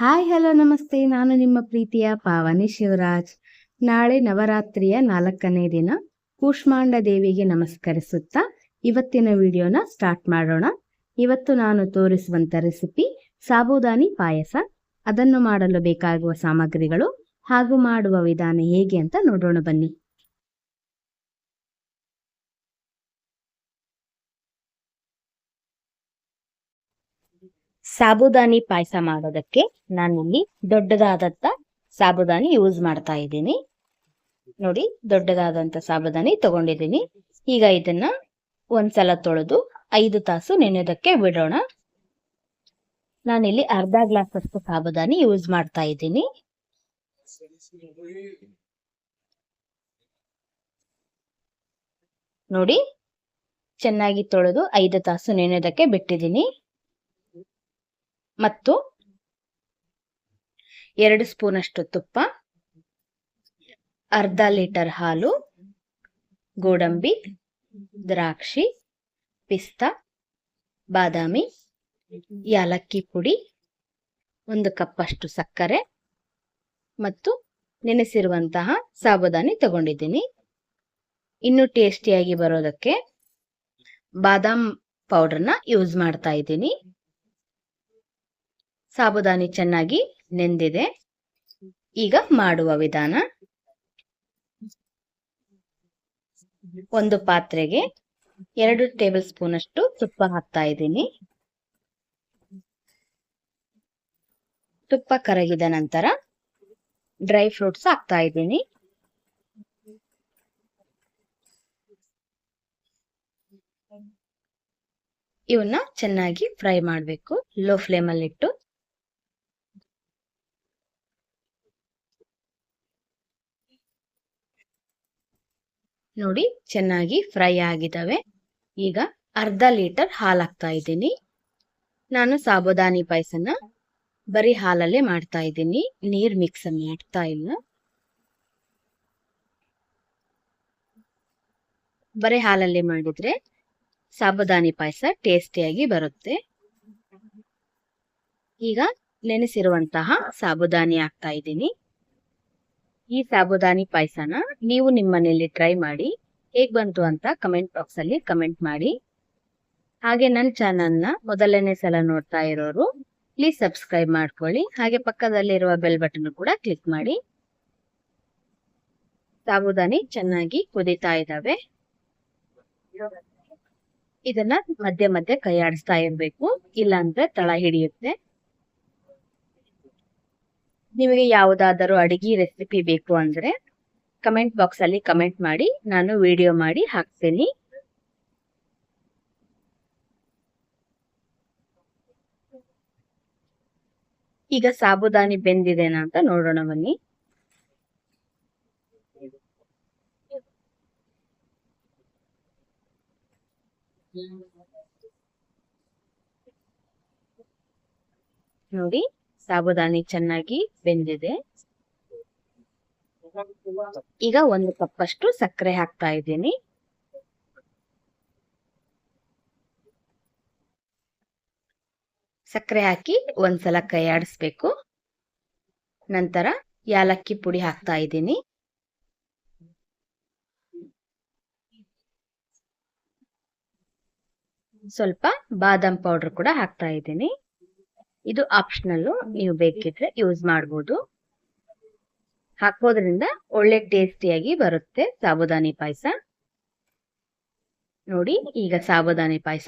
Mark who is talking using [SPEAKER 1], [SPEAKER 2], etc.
[SPEAKER 1] Hi, hello, ನಮಸ್ತೆ. ನಾನು ನಿಮ್ಮ ಪ್ರೀತಿಯ ಪಾವನಿ ಶಿವರಾಜ್. ನಾಳೆ ನವರಾತ್ರಿಯ ನಾಲ್ಕನೇ ದಿನ ಕೂಷ್ಮಾಂಡ ದೇವಿಗೆ ನಮಸ್ಕರಿಸುತ್ತಾ ಇವತ್ತಿನ ವಿಡಿಯೋನ ಸ್ಟಾರ್ಟ್ ಮಾಡೋಣ. ಇವತ್ತು ನಾನು ತೋರಿಸುವಂತ ರೆಸಿಪಿ ಸಾಬುದಾನಿ ಪಾಯಸ. ಅದನ್ನು ಮಾಡಲು ಬೇಕಾಗುವ ಸಾಮಗ್ರಿಗಳು ಹಾಗೂ ಮಾಡುವ ವಿಧಾನ ಹೇಗೆ ಅಂತ ನೋಡೋಣ ಬನ್ನಿ. ಸಾಬುದಾನಿ ಪಾಯಸ ಮಾಡೋದಕ್ಕೆ ನಾನಿಲ್ಲಿ ದೊಡ್ಡದಾದಂತ ಸಾಬುದಾನಿ ಯೂಸ್ ಮಾಡ್ತಾ ಇದ್ದೀನಿ. ನೋಡಿ, ದೊಡ್ಡದಾದಂತ ಸಾಬುದಾನಿ ತಗೊಂಡಿದ್ದೀನಿ. ಈಗ ಇದನ್ನ ಒಂದ್ಸಲ ತೊಳೆದು ಐದು ತಾಸು ನೆನೆಯೋದಕ್ಕೆ ಬಿಡೋಣ. ನಾನಿಲ್ಲಿ ಅರ್ಧ ಗ್ಲಾಸ್ ಅಷ್ಟು ಸಾಬುದಾನಿ ಯೂಸ್ ಮಾಡ್ತಾ ಇದ್ದೀನಿ. ನೋಡಿ, ಚೆನ್ನಾಗಿ ತೊಳೆದು ಐದು ತಾಸು ನೆನೆಯೋದಕ್ಕೆ ಬಿಟ್ಟಿದ್ದೀನಿ. ಮತ್ತು ಎರಡು ಸ್ಪೂನ್ ಅಷ್ಟು ತುಪ್ಪ, ಅರ್ಧ ಲೀಟರ್ ಹಾಲು, ಗೋಡಂಬಿ, ದ್ರಾಕ್ಷಿ, ಪಿಸ್ತಾ, ಬಾದಾಮಿ, ಯಾಲಕ್ಕಿ ಪುಡಿ, ಒಂದು ಕಪ್ಪಷ್ಟು ಸಕ್ಕರೆ ಮತ್ತು ನೆನೆಸಿರುವಂತಹ ಸಾಬುದಾನಿ ತಗೊಂಡಿದ್ದೀನಿ. ಇನ್ನು ಟೇಸ್ಟಿಯಾಗಿ ಬರೋದಕ್ಕೆ ಬಾದಾಮ್ ಪೌಡರ್ನ ಯೂಸ್ ಮಾಡ್ತಾ ಇದ್ದೀನಿ. ಸಾಬುದಾನಿ ಚೆನ್ನಾಗಿ ನೆಂದಿದೆ. ಈಗ ಮಾಡುವ ವಿಧಾನ. ಒಂದು ಪಾತ್ರೆಗೆ ಎರಡು ಟೇಬಲ್ ಸ್ಪೂನ್ ಅಷ್ಟು ತುಪ್ಪ ಹಾಕ್ತಾ ಇದ್ದೀನಿ. ತುಪ್ಪ ಕರಗಿದ ನಂತರ ಡ್ರೈ ಫ್ರೂಟ್ಸ್ ಹಾಕ್ತಾ ಇದ್ದೀನಿ. ಇವನ್ನ ಚೆನ್ನಾಗಿ ಫ್ರೈ ಮಾಡಬೇಕು. ಲೋ ಫ್ಲೇಮಲ್ಲಿ ಇಟ್ಟು ನೋಡಿ, ಚೆನ್ನಾಗಿ ಫ್ರೈ ಆಗಿದ್ದಾವೆ ಈಗ ಅರ್ಧ ಲೀಟರ್ ಹಾಲು ಹಾಕ್ತಾ ಇದ್ದೀನಿ. ನಾನು ಸಾಬುದಾನಿ ಪಾಯಸನ ಬರೀ ಹಾಲಲ್ಲೇ ಮಾಡ್ತಾ ಇದ್ದೀನಿ. ನೀರ್ ಮಿಕ್ಸ್ ಮಾಡ್ತಾ ಇಲ್ಲ. ಬರೀ ಹಾಲಲ್ಲಿ ಮಾಡಿದ್ರೆ ಸಾಬುದಾನಿ ಪಾಯಸ ಟೇಸ್ಟಿಯಾಗಿ ಬರುತ್ತೆ. ಈಗ ನೆನೆಸಿರುವಂತಹ ಸಾಬುದಾನಿ ಹಾಕ್ತಾ ಇದ್ದೀನಿ. ಈ ಸಾಬುದಾನಿ ಪಾಯಸನ ನೀವು ನಿಮ್ಮ ಮನೆಯಲ್ಲಿ ಟ್ರೈ ಮಾಡಿ, ಹೇಗ್ ಬಂತು ಅಂತ ಕಮೆಂಟ್ ಬಾಕ್ಸ್ ಅಲ್ಲಿ ಕಮೆಂಟ್ ಮಾಡಿ. ಹಾಗೆ ನನ್ನ ಚಾನಲ್ನ ಮೊದಲನೇ ಸಲ ನೋಡ್ತಾ ಇರೋರು ಪ್ಲೀಸ್ ಸಬ್ಸ್ಕ್ರೈಬ್ ಮಾಡ್ಕೊಳ್ಳಿ. ಹಾಗೆ ಪಕ್ಕದಲ್ಲಿರುವ ಬೆಲ್ ಬಟನ್ ಕೂಡ ಕ್ಲಿಕ್ ಮಾಡಿ. ಸಾಬುದಾನಿ ಚೆನ್ನಾಗಿ ಕುದೀತಾ ಇದ್ದಾವೆ ಇದನ್ನ ಮಧ್ಯೆ ಮಧ್ಯೆ ಕೈ ಆಡಿಸ್ತಾ ಇರ್ಬೇಕು. ಇಲ್ಲಾಂದ್ರೆ ತಳ ಹಿಡಿಯುತ್ತೆ. ನಿಮಗೆ ಯಾವುದಾದರೂ ಅಡಿಗೆ ರೆಸಿಪಿ ಬೇಕು ಅಂದ್ರೆ ಕಮೆಂಟ್ ಬಾಕ್ಸ್ ಅಲ್ಲಿ ಕಮೆಂಟ್ ಮಾಡಿ, ನಾನು ವಿಡಿಯೋ ಮಾಡಿ ಹಾಕ್ತೀನಿ. ಈಗ ಸಾಬುದಾನಿ ಬೆಂದಿದೆನಾ ಅಂತ ನೋಡೋಣ ಬನ್ನಿ. ನೋಡಿ. ಸಾಬುದಾನಿ ಚೆನ್ನಾಗಿ ಬೆಂದಿದೆ. ಈಗ ಒಂದು ಕಪ್ಪಷ್ಟು ಸಕ್ಕರೆ ಹಾಕ್ತಾ ಇದ್ದೀನಿ. ಸಕ್ಕರೆ ಹಾಕಿ ಒಂದ್ಸಲ ಕೈ ಆಡಿಸ್ಬೇಕು. ನಂತರ ಯಾಲಕ್ಕಿ ಪುಡಿ ಹಾಕ್ತಾ ಇದ್ದೀನಿ. ಸ್ವಲ್ಪ ಬಾದಾಮ್ ಪೌಡರ್ ಕೂಡ ಹಾಕ್ತಾ ಇದ್ದೀನಿ. ಇದು ಆಪ್ಷನಲ್ ನೀವು ಬೇಕಿದ್ರೆ ಯೂಸ್ ಮಾಡ್ಬೋದು. ಹಾಕೋದ್ರಿಂದ ಒಳ್ಳೆ ಟೇಸ್ಟಿಯಾಗಿ ಬರುತ್ತೆ ಸಾಬುದಾನಿ ಪಾಯಸ. ನೋಡಿ ಈಗ ಸಾಬುದಾನಿ ಪಾಯಸ